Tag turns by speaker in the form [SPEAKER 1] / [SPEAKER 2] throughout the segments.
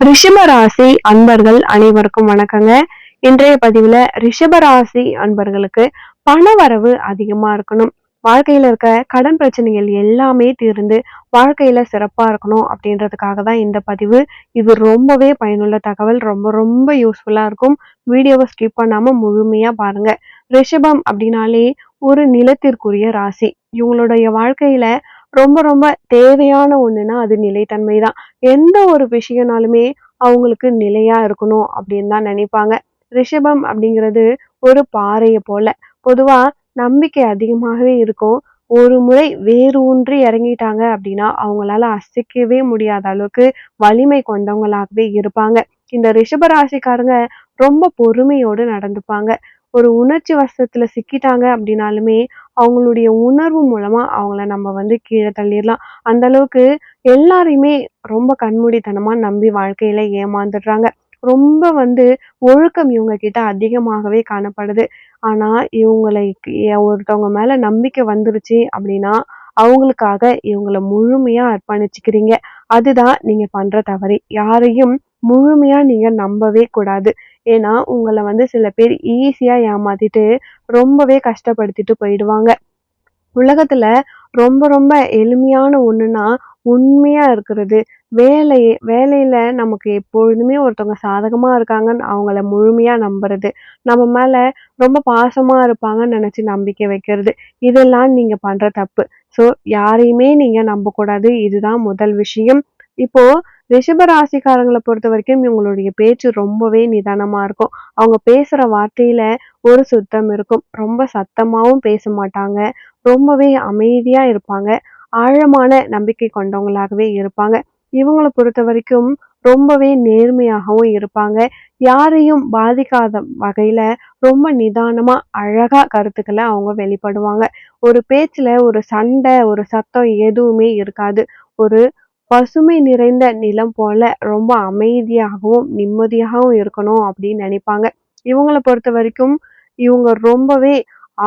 [SPEAKER 1] ரிஷபராசி அன்பர்கள் அனைவருக்கும் வணக்கங்க. இன்றைய பதிவுல ரிஷபராசி அன்பர்களுக்கு பண வரவு அதிகமா இருக்கணும். வாழ்க்கையில இருக்க கடன் பிரச்சனைகள் எல்லாமே தீர்ந்து வாழ்க்கையில சிறப்பா இருக்கணும் அப்படின்றதுக்காக தான் இந்த பதிவு. இது ரொம்பவே பயனுள்ள தகவல் ரொம்ப ரொம்ப யூஸ்ஃபுல்லா இருக்கும். வீடியோவை ஸ்கிப் பண்ணாம முழுமையா பாருங்க. ரிஷபம் அப்படின்னாலே ஒரு நிலத்திற்குரிய ராசி. இவங்களுடைய வாழ்க்கையில ரொம்ப ரொம்ப தேவையான ஒன்றுனா அது நிலைத்தன்மை தான் எந்த ஒரு விஷயம்னாலுமே அவங்களுக்கு நிலையாக இருக்கணும் அப்படின்னு தான் நினைப்பாங்க. ரிஷபம் அப்படிங்கிறது ஒரு பாறையை போல. பொதுவாக நம்பிக்கை அதிகமாகவே இருக்கும். ஒரு முறை வேறு ஊன்றி இறங்கிட்டாங்க அப்படின்னா அவங்களால அசைக்கவே முடியாத அளவுக்கு வலிமை கொண்டவங்களாகவே இருப்பாங்க. இந்த ரிஷப ராசிக்காரங்க ரொம்ப பொறுமையோடு நடந்துப்பாங்க. ஒரு உணர்ச்சி வசத்துல சிக்கிட்டாங்க அப்படின்னாலுமே அவங்களுடைய உணர்வு மூலமா அவங்கள நம்ம வந்து கீழே தள்ளிடலாம். அந்த அளவுக்கு எல்லாரையுமே ரொம்ப கண்மூடித்தனமா நம்பி வாழ்க்கையில ஏமாந்துடுறாங்க. ரொம்ப வந்து ஒழுக்கம் இவங்க கிட்ட அதிகமாகவே காணப்படுது. ஆனா இவங்களுக்கு ஒருத்தவங்க மேல நம்பிக்கை வந்துருச்சு அப்படின்னா அவங்களுக்காக இவங்கள முழுமையா அர்ப்பணிச்சுக்கிறீங்க. அதுதான் நீங்க பண்ற தவறு. யாரையும் முழுமையா நீங்க நம்பவே கூடாது. ஏன்னா உங்களை வந்து சில பேர் ஈஸியாக ஏமாத்திட்டு ரொம்பவே கஷ்டப்படுத்திட்டு போயிடுவாங்க. உலகத்தில் ரொம்ப ரொம்ப எளிமையான ஒன்றுனா உண்மையாக இருக்கிறது. வேலை வேலையில் நமக்கு எப்பொழுதுமே ஒருத்தவங்க சாதகமாக இருக்காங்கன்னு அவங்கள முழுமையாக நம்புறது. நம்ம மேலே ரொம்ப பாசமாக இருப்பாங்கன்னு நினச்சி நம்பிக்கை வைக்கிறது. இதெல்லாம் நீங்கள் பண்ணுற தப்பு. ஸோ யாரையுமே நீங்கள் நம்பக்கூடாது. இதுதான் முதல் விஷயம். இப்போ ரிஷப ராசிக்காரங்களை பொறுத்த வரைக்கும் இவங்களுடைய பேச்சு ரொம்பவே நிதானமா இருக்கும். அவங்க பேசுற வார்த்தையில ஒரு சுத்தம் இருக்கும். ரொம்ப சத்தமாவும் பேச மாட்டாங்க. ரொம்பவே அமைதியா இருப்பாங்க. ஆழமான நம்பிக்கை கொண்டவங்களாகவே இருப்பாங்க. இவங்களை பொறுத்த வரைக்கும் ரொம்பவே நேர்மையாகவும் இருப்பாங்க. யாரையும் பாதிக்காத வகையில ரொம்ப நிதானமா அழகா கருத்துக்களை அவங்க வெளிப்படுவாங்க. ஒரு பேச்சுல ஒரு சண்டை ஒரு சத்தம் எதுவுமே இருக்காது. ஒரு பசுமை நிறைந்த நிலம் போல ரொம்ப அமைதியாகவும் நிம்மதியாகவும் இருக்கணும் அப்படின்னு நினைப்பாங்க. இவங்களை பொறுத்த வரைக்கும் இவங்க ரொம்பவே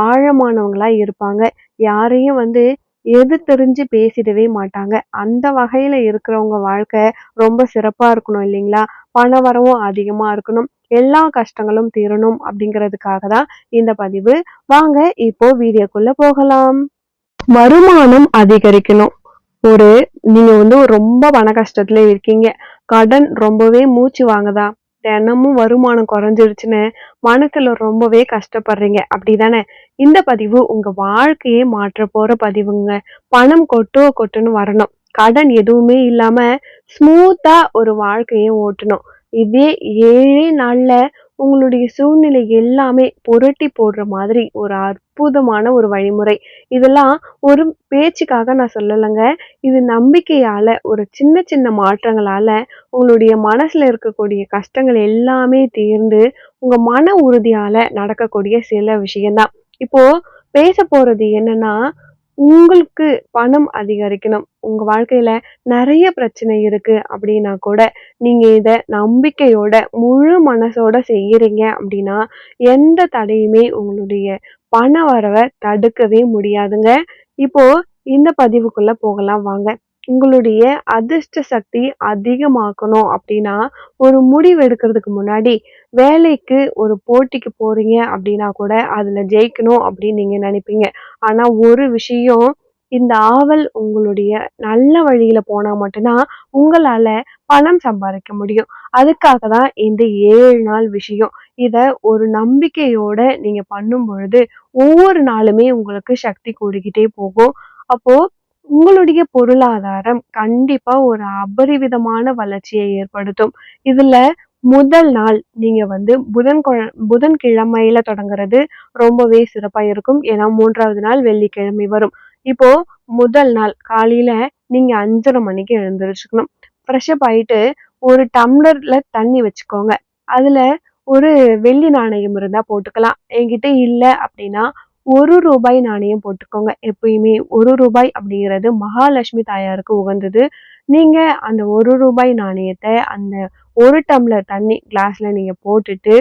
[SPEAKER 1] ஆழமானவங்களா இருப்பாங்க. யாரையும் வந்து எது தெரிஞ்சு பேசிடவே மாட்டாங்க. அந்த வகையில இருக்கிறவங்க வாழ்க்கை ரொம்ப சிறப்பா இருக்கணும் இல்லைங்களா? பண வரவும் அதிகமா இருக்கணும். எல்லா கஷ்டங்களும் தீரணும் அப்படிங்கிறதுக்காக தான் இந்த பதிவு. வாங்க இப்போ வீடியோக்குள்ள போகலாம். வருமானம் அதிகரிக்கணும். ஒரு நீங்க வந்து ரொம்ப பண கஷ்டத்துல இருக்கீங்க. கடன் ரொம்பவே மூச்சு வாங்குதா? தினமும் வருமானம் குறைஞ்சிருச்சுன்னு மனசுல ரொம்பவே கஷ்டப்படுறீங்க. அப்படிதானே? இந்த பதிவு உங்க வாழ்க்கையே மாற்ற போற பதிவுங்க. பணம் கொட்டோ கொட்டுன்னு வரணும். கடன் எதுவுமே இல்லாம ஸ்மூத்தா ஒரு வாழ்க்கையை ஓட்டணும். இதே ஏழே நாள்ல உங்களுடைய சூழ்நிலை எல்லாமே புரட்டி போடுற மாதிரி ஒரு அற்புதமான ஒரு வழிமுறை. இதெல்லாம் ஒரு பேச்சுக்காக நான் சொல்லலைங்க. இது நம்பிக்கையால் ஒரு சின்ன சின்ன மாற்றங்களால் உங்களுடைய மனசில் இருக்கக்கூடிய கஷ்டங்கள் எல்லாமே தீர்ந்து உங்கள் மன உறுதியால் நடக்கக்கூடிய சில விஷயம்தான். இப்போது பேச போகிறது என்னன்னா உங்களுக்கு பணம் அதிகரிக்கணும். உங்க வாழ்க்கையில நிறைய பிரச்சனை இருக்கு அப்படின்னா கூட நீங்க இத நம்பிக்கையோட முழு மனசோட செய்யறீங்க அப்படின்னா எந்த தடையுமே உங்களுடைய பண வரவை தடுக்கவே முடியாதுங்க. இப்போ இந்த பதிவுக்குள்ள போகலாம். வாங்க. உங்களுடைய அதிர்ஷ்ட சக்தி அதிகமாக்கணும் அப்படின்னா ஒரு முடிவு எடுக்கிறதுக்கு முன்னாடி வேலைக்கு ஒரு போட்டிக்கு போறீங்க அப்படின்னா கூட அதுல ஜெயிக்கணும் அப்படின்னு நீங்க நினைப்பீங்க. ஆனா ஒரு விஷயம் இந்த ஆவல் உங்களுடைய நல்ல வழியில போனா மட்டும்தான் உங்களால பணம் சம்பாதிக்க முடியும். அதுக்காக தான் இந்த ஏழு நாள் விஷயம். இத ஒரு நம்பிக்கையோட நீங்க பண்ணும் பொழுது ஒவ்வொரு நாளுமே உங்களுக்கு சக்தி கூடிக்கிட்டே போகும். அப்போ உங்களுடைய பொருளாதாரம் கண்டிப்பா ஒரு அபரிவிதமான வளர்ச்சியை ஏற்படுத்தும். இதுல முதல் நாள் நீங்க வந்து புதன் புதன் கிழமையில தொடங்குறது ரொம்பவே சிறப்பா இருக்கும். ஏன்னா மூன்றாவது நாள் வெள்ளிக்கிழமை வரும். இப்போ முதல் நாள் காலையில நீங்க அஞ்சரை மணிக்கு எழுந்திருச்சுக்கணும். ஃப்ரெஷ்அப் ஆயிட்டு ஒரு டம்ளர்ல தண்ணி வச்சுக்கோங்க. அதுல ஒரு வெள்ளி நாணயம் இருந்தா போட்டுக்கலாம். என்கிட்ட இல்லை அப்படின்னா ஒரு ரூபாய் நாணயம் போட்டுக்கோங்க. எப்பயுமே ஒரு ரூபாய் அப்படிங்கிறது மகாலட்சுமி தாயாருக்கு உகந்தது. நீங்க அந்த ஒரு ரூபாய் நாணயத்தை அந்த ஒரு டம்ளர் தண்ணி கிளாஸ்ல நீங்க போட்டுட்டு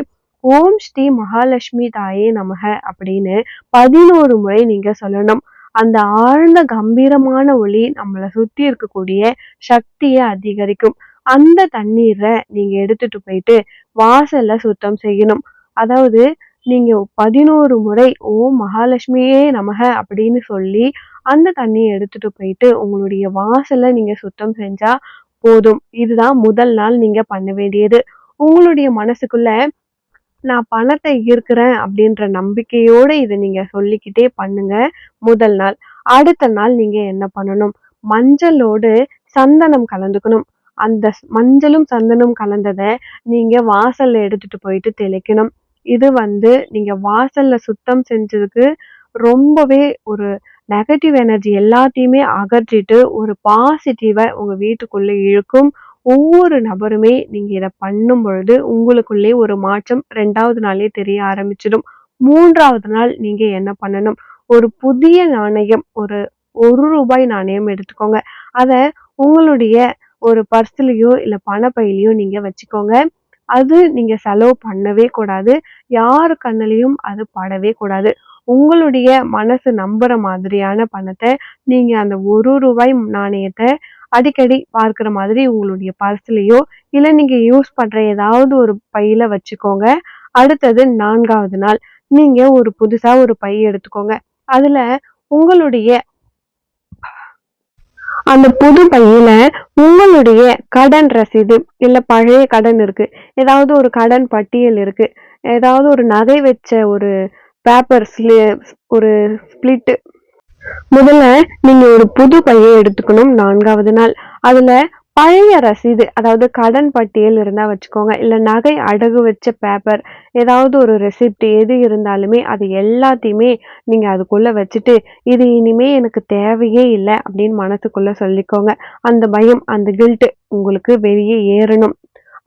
[SPEAKER 1] ஓம் ஸ்ரீ மகாலட்சுமி தாயே நமக அப்படின்னு பதினோரு முறை நீங்க சொல்லணும். அந்த ஆழ்ந்த கம்பீரமான ஒளி நம்மளை சுத்தி இருக்கக்கூடிய சக்தியை அதிகரிக்கும். அந்த தண்ணீரை நீங்க எடுத்துட்டு போயிட்டு வாசல்ல சுத்தம் செய்யணும். அதாவது நீங்கள் பதினோரு முறை ஓம் மகாலட்சுமியே நமக அப்படின்னு சொல்லி அந்த தண்ணியை எடுத்துட்டு போயிட்டு உங்களுடைய வாசலை நீங்கள் சுத்தம் செஞ்சால் போதும். இதுதான் முதல் நாள் நீங்கள் பண்ண வேண்டியது. உங்களுடைய மனசுக்குள்ள நான் பணத்தை ஈர்க்கிறேன் அப்படின்ற நம்பிக்கையோடு இதை நீங்கள் சொல்லிக்கிட்டே பண்ணுங்க முதல் நாள். அடுத்த நாள் நீங்கள் என்ன பண்ணணும்? மஞ்சளோடு சந்தனம் கலந்துக்கணும். அந்த மஞ்சளும், சந்தனம் கலந்ததை நீங்கள் வாசலில் எடுத்துட்டு போயிட்டு தெளிக்கணும். இது வந்து நீங்கள் வாசலில் சுத்தம் செஞ்சதுக்கு ரொம்பவே ஒரு நெகட்டிவ் எனர்ஜி எல்லாத்தையுமே அகற்றிட்டு ஒரு பாசிட்டிவை உங்கள் வீட்டுக்குள்ளே இழுக்கும். ஒவ்வொரு நபருமே நீங்கள் இதை பண்ணும் பொழுது உங்களுக்குள்ளே ஒரு மாற்றம் ரெண்டாவது நாளே தெரிய ஆரம்பிச்சிடும். மூன்றாவது நாள் நீங்கள் என்ன பண்ணணும்? ஒரு புதிய நாணயம் ஒரு ஒரு ரூபாய் நாணயம் எடுத்துக்கோங்க. அதை உங்களுடைய ஒரு பர்ஸ்லேயோ இல்லை பணப்பையிலையோ நீங்கள் வச்சுக்கோங்க. அது நீங்கள் செலவு பண்ணவே கூடாது. யார் கண்ணிலையும் அது படவே கூடாது. உங்களுடைய மனசு நம்புகிற மாதிரியான பணத்தை நீங்கள் அந்த ஒரு ரூபாய் நாணயத்தை அடிக்கடி பார்க்குற மாதிரி உங்களுடைய பர்ஸ்லேயோ இல்லை நீங்கள் யூஸ் பண்ணுற ஏதாவது ஒரு பையில் வச்சுக்கோங்க. அடுத்தது நான்காவது நாள் நீங்கள் ஒரு புதுசாக ஒரு பை எடுத்துக்கோங்க. அதில் உங்களுடைய அந்த புது பையில உங்களுடைய கடன் ரசீது, இல்லை பழைய கடன் இருக்குது ஏதாவது ஒரு கடன் பட்டியல் இருக்குது ஏதாவது ஒரு நகை வச்ச ஒரு பேப்பர் ஸ்லி ஒரு ஸ்பிளிட்டு முதல்ல நீங்கள் ஒரு புது பையை எடுத்துக்கணும் நான்காவது நாள். அதில் பழைய ரசீது அதாவது கடன் பட்டியல் இருந்தால் வச்சுக்கோங்க. இல்லை நகை அடகு வச்ச பேப்பர், ஏதாவது ஒரு ரெசிப்ட் எது இருந்தாலுமே அது எல்லாத்தையுமே நீங்கள் அதுக்குள்ளே வச்சுட்டு, இது இனிமே எனக்கு தேவையே இல்லை அப்படின்னு மனசுக்குள்ளே சொல்லிக்கோங்க. அந்த பயம், அந்த கில்ட்டு உங்களுக்கு வெளியே ஏறணும்.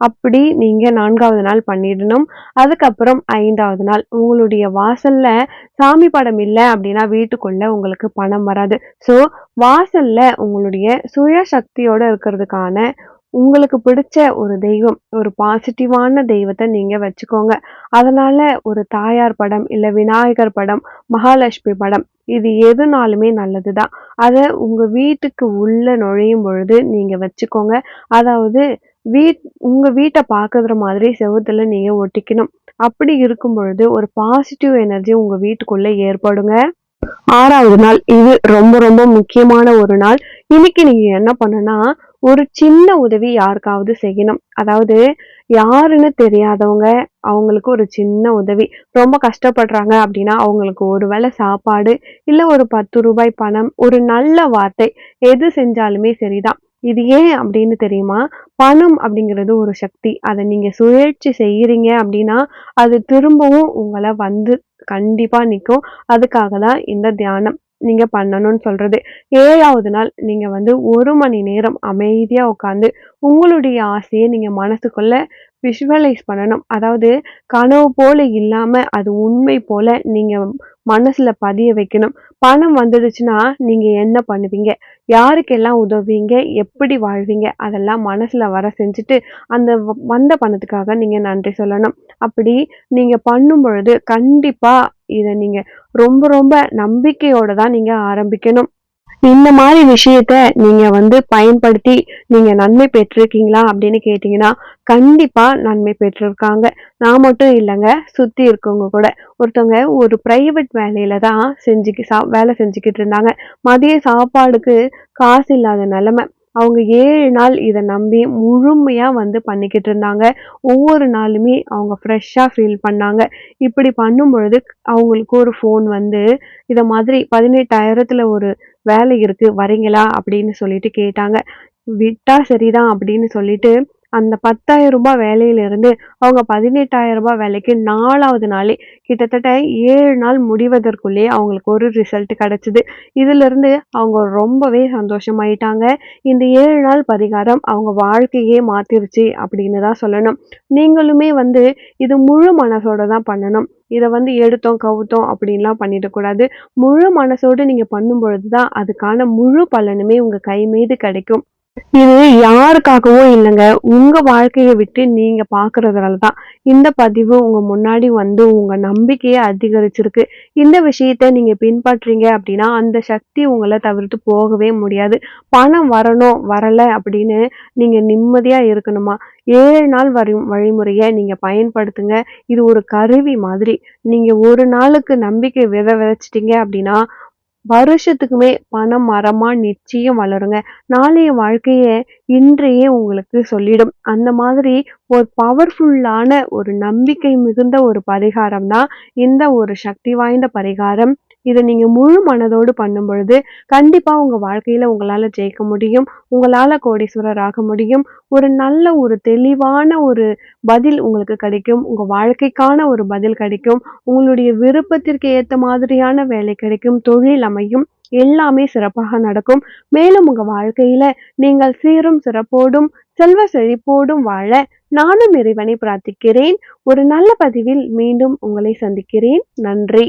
[SPEAKER 1] அப்படி நீங்கள் நான்காவது நாள் பண்ணிடணும். அதுக்கப்புறம் ஐந்தாவது நாள் உங்களுடைய வாசலில் சாமி படம் இல்லை அப்படின்னா வீட்டுக்குள்ளே உங்களுக்கு பணம் வராது. ஸோ வாசலில் உங்களுடைய சுய சக்தியோடு இருக்கிறதுக்கான உங்களுக்கு பிடிச்ச ஒரு தெய்வம், ஒரு பாசிட்டிவான தெய்வத்தை நீங்கள் வச்சுக்கோங்க. அதனால் ஒரு தாயார் படம், இல்லை விநாயகர் படம், மகாலட்சுமி படம் இது எதுனாலுமே நல்லது தான். அதை உங்கள் வீட்டுக்கு உள்ளே நுழையும் பொழுது நீங்கள் வச்சுக்கோங்க. அதாவது வீட் உங்கள் வீட்டை பார்க்குற மாதிரி செவுத்துல நீங்கள் ஒட்டிக்கணும். அப்படி இருக்கும் பொழுது ஒரு பாசிட்டிவ் எனர்ஜி உங்கள் வீட்டுக்குள்ளே ஏற்படுங்க. ஆறாவது நாள் இது ரொம்ப ரொம்ப முக்கியமான ஒரு நாள். இன்னைக்கு நீங்க என்ன பண்ணுனா ஒரு சின்ன உதவி யாருக்காவது செய்யணும். அதாவது யாருன்னு தெரியாதவங்க, அவங்களுக்கு ஒரு சின்ன உதவி. ரொம்ப கஷ்டப்படுறாங்க அப்படின்னா, அவங்களுக்கு ஒரு வேளை சாப்பாடு, இல்லை ஒரு பத்து ரூபாய் பணம், ஒரு நல்ல வார்த்தை எது செஞ்சாலுமே சரிதான். இது ஏன் அப்படின்னு தெரியுமா? பணம் அப்படிங்கிறது ஒரு சக்தி. அதை நீங்கள் சுழற்சி செய்கிறீங்க அப்படின்னா, அது திரும்பவும் உங்களை வந்து கண்டிப்பாக நிற்கும் அதுக்காக தான் இந்த தியானம் நீங்கள் பண்ணணும்னு சொல்கிறது ஏழாவது நாள் நீங்கள் வந்து ஒரு மணி நேரம் அமைதியாக உட்காந்து உங்களுடைய ஆசையை நீங்கள் மனசுக்குள்ளே விஷுவலைஸ் பண்ணணும். அதாவது கனவு போல இல்லாமல் அது உண்மை போல நீங்கள் மனசில் பதிய வைக்கணும். பணம் வந்துடுச்சுன்னா நீங்கள் என்ன பண்ணுவீங்க? யாருக்கெல்லாம் உதவுவீங்க? எப்படி வாழ்வீங்க? அதெல்லாம் மனசில் வர செஞ்சுட்டு, அந்த வ வந்த பணத்துக்காக நீங்கள் நன்றி சொல்லணும். அப்படி நீங்கள் பண்ணும் பொழுது கண்டிப்பாக இதை நீங்கள் ரொம்ப ரொம்ப நம்பிக்கையோடு தான் நீங்கள் ஆரம்பிக்கணும். இந்த மாதிரி விஷயத்த நீங்க வந்து பயன்படுத்தி நீங்க நன்மை பெற்றிருக்கீங்களா அப்படின்னு கேட்டீங்கன்னா, கண்டிப்பா நன்மை பெற்றிருக்காங்க. நான் மட்டும் இல்லைங்க சுத்தி இருக்கவங்க கூட. ஒருத்தவங்க ஒரு பிரைவேட் வேலையில தான் செஞ்சு சா வேலை செஞ்சுக்கிட்டு இருந்தாங்க. மதிய சாப்பாடுக்கு காசு இல்லாத நிலைமை. அவங்க ஏழு நாள் இதை நம்பி முழுமையாக வந்து பண்ணிக்கிட்டு இருந்தாங்க. ஒவ்வொரு நாளுமே அவங்க ஃப்ரெஷ்ஷாக ஃபீல் பண்ணாங்க. இப்படி பண்ணும் பொழுது அவங்களுக்கு ஒரு ஃபோன் வந்து, இதை மாதிரி 18,000த்துல ஒரு வேலை இருக்குது வரீங்களா? அப்படின்னு சொல்லிட்டு கேட்டாங்க. விட்டா சரிதான் அப்படின்னு சொல்லிட்டு, அந்த பத்தாயிரம் ரூபாய் வேலையிலிருந்து அவங்க பதினெட்டாயிரம் ரூபாய் வேலைக்கு நாலாவது நாளே கிட்டத்தட்ட ஏழு நாள் முடிவதற்குள்ளேயே அவங்களுக்கு ஒரு ரிசல்ட் கிடச்சிது இதிலிருந்து அவங்க ரொம்பவே சந்தோஷமாயிட்டாங்க. இந்த ஏழு நாள் பரிகாரம் அவங்க வாழ்க்கையே மாத்திருச்சு அப்படின்னு தான் சொல்லணும். நீங்களுமே வந்து இது முழு மனசோட தான் பண்ணணும். இதை வந்து எடுத்தோம், கவுத்தோம் அப்படின்லாம் பண்ணிடக்கூடாது. முழு மனசோடு நீங்கள் பண்ணும் பொழுது தான் அதுக்கான முழு பலனுமே உங்கள் கை மீது கிடைக்கும். இது யாருக்காகவோ இல்லைங்க. உங்க வாழ்க்கையை விட்டு நீங்க பாக்குறதுனால தான். இந்த பதிவு உங்க முன்னாடி வந்து உங்க நம்பிக்கையை அதிகரிச்சிருக்கு. இந்த விஷயத்த நீங்க பின்பற்றீங்க அப்படின்னா, அந்த சக்தி உங்களை தவிர்த்து போகவே முடியாது. பணம் வரணும், வரல அப்படின்னு நீங்க நிம்மதியா இருக்கணுமா, ஏழு நாள் வரி வழிமுறையை நீங்க பயன்படுத்துங்க. இது ஒரு கருவி மாதிரி. நீங்க ஒரு நாளுக்கு நம்பிக்கை வித விதைச்சிட்டீங்க அப்படின்னா, வருஷத்துக்குமே பணம் மரமா நிச்சயம் வளருங்க. நாளைய வாழ்க்கைய இன்றையே உங்களுக்கு சொல்லிடும். அந்த மாதிரி ஒரு பவர்ஃபுல்லான ஒரு நம்பிக்கை மிகுந்த ஒரு பரிகாரம் தான் இந்த ஒரு சக்தி வாய்ந்த பரிகாரம். இதை நீங்கள் முழு மனதோடு பண்ணும் பொழுது, கண்டிப்பாக உங்கள் வாழ்க்கையில் உங்களால் ஜெயிக்க முடியும். உங்களால் கோடீஸ்வரர் ஆக முடியும். ஒரு நல்ல ஒரு தெளிவான ஒரு பதில் உங்களுக்கு கிடைக்கும். உங்கள் வாழ்க்கைக்கான ஒரு பதில் கிடைக்கும். உங்களுடைய விருப்பத்திற்கு ஏற்ற மாதிரியான வேலை கிடைக்கும். தொழில் அமையும். எல்லாமே சிறப்பாக நடக்கும். மேலும் உங்க வாழ்க்கையில நீங்கள் சீரும் சிறப்போடும், செல்வ செழிப்போடும் வாழ நானும் இறைவனை பிரார்த்திக்கிறேன். ஒரு நல்ல பதிவில் மீண்டும் உங்களை சந்திக்கிறேன். நன்றி.